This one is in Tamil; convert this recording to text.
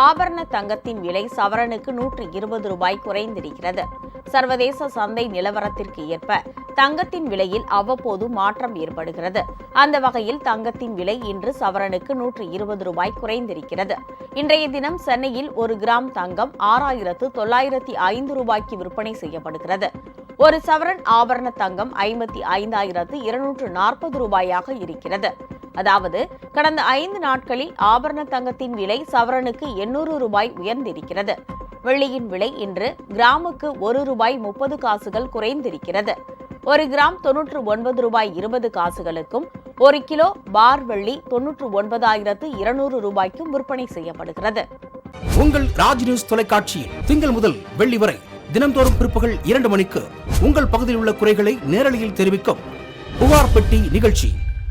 ஆபரண தங்கத்தின் விலை சவரனுக்கு நூற்று இருபது ரூபாய் குறைந்திருக்கிறது. சர்வதேச சந்தை நிலவரத்திற்கு ஏற்ப தங்கத்தின் விலையில் அவ்வப்போது மாற்றம் ஏற்படுகிறது. அந்த வகையில் தங்கத்தின் விலை இன்று சவரனுக்கு நூற்று இருபது ரூபாய் குறைந்திருக்கிறது. இன்றைய தினம் சென்னையில் ஒரு கிராம் தங்கம் ஆறாயிரத்து தொள்ளாயிரத்தி ஐந்து ரூபாய்க்கு விற்பனை செய்யப்படுகிறது. ஒரு சவரன் ஆபரண தங்கம் ஐம்பத்தி ஐந்தாயிரத்து இருநூற்று நாற்பது ரூபாயாக இருக்கிறது. அதாவது கடந்த ஐந்து நாட்களில் ஆபரண தங்கத்தின் விலை சவரனுக்கு எண்ணூறு ரூபாய் உயர்ந்திருக்கிறது. வெள்ளியின் விலை இன்று கிராமுக்கு ஒரு ரூபாய் முப்பது காசுகள் குறைந்திருக்கிறது. ஒரு கிராம் தொன்னூற்று ஒன்பது ரூபாய் இருபது காசுகளுக்கும் ஒரு கிலோ பார் வெள்ளி தொன்னூற்று ஒன்பதாயிரத்து இருநூறு ரூபாய்க்கும் விற்பனை செய்யப்படுகிறது. உங்கள் ராஜ் நியூஸ் தொலைக்காட்சியில் திங்கள் முதல் வெள்ளி வரை தினந்தோறும் பிற்பகல் இரண்டு மணிக்கு உங்கள் பகுதியில் உள்ள குறைகளை நேரலையில் தெரிவிக்கும் புகார் பெட்டி நிகழ்ச்சி.